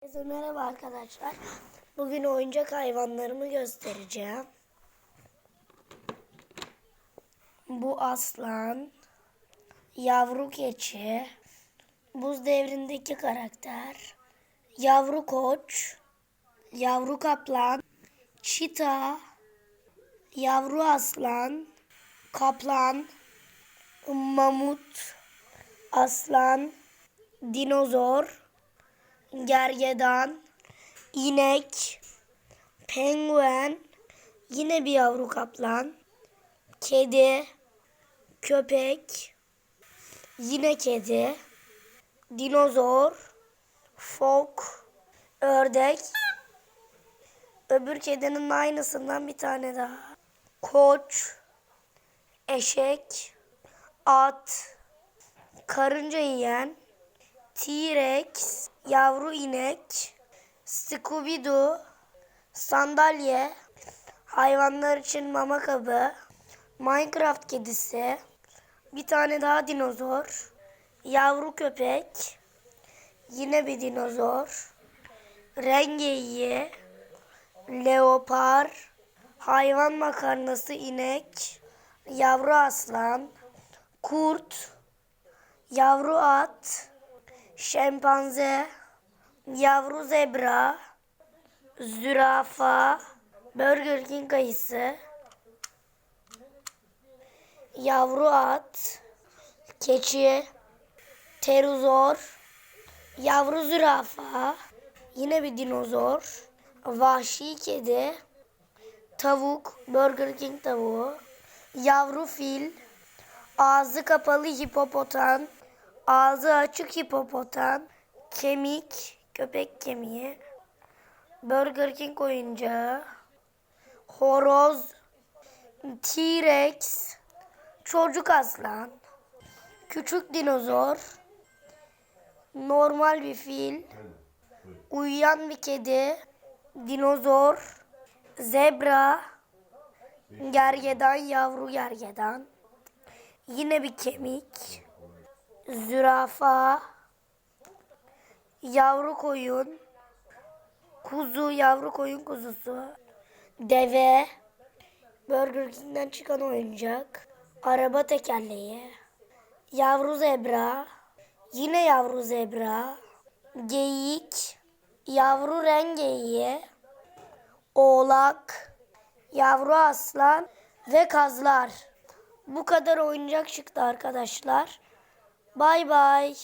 Herkese merhaba arkadaşlar. Bugün oyuncak hayvanlarımı göstereceğim. Bu aslan, yavru keçi, buz devrindeki karakter, yavru koç, yavru kaplan, çita, yavru aslan, kaplan, mamut, aslan, dinozor, gergedan, inek, penguen, yine bir yavru kaplan, kedi, köpek, yine kedi, dinozor, fok, ördek, öbür kedinin aynısından bir tane daha, koç, eşek, at, karınca yiyen, T-Rex, yavru inek, Scooby-Doo, sandalye, hayvanlar için mama kabı, Minecraft kedisi, bir tane daha dinozor, yavru köpek, yine bir dinozor, rengeyi, leopar, hayvan makarnası inek, yavru aslan, kurt, yavru at, şempanze, yavru zebra, zürafa, Burger King ayısı, yavru at, keçi, teruzor, yavru zürafa, yine bir dinozor, vahşi kedi, tavuk, Burger King tavuğu, yavru fil, ağzı kapalı hipopotam, ağzı açık hipopotam, kemik, köpek kemiği, Burger King oyuncağı, horoz, T-Rex, çocuk aslan, küçük dinozor, normal bir fil, uyuyan bir kedi, dinozor, zebra, gergedan, yavru gergedan, yine bir kemik, zürafa, yavru koyun, kuzu, yavru koyun kuzusu, deve, Burger King'den çıkan oyuncak, araba tekerleği, yavru zebra, yine yavru zebra, geyik, yavru rengeyi, oğlak, yavru aslan ve kazlar. Bu kadar oyuncak çıktı arkadaşlar. Bay bay.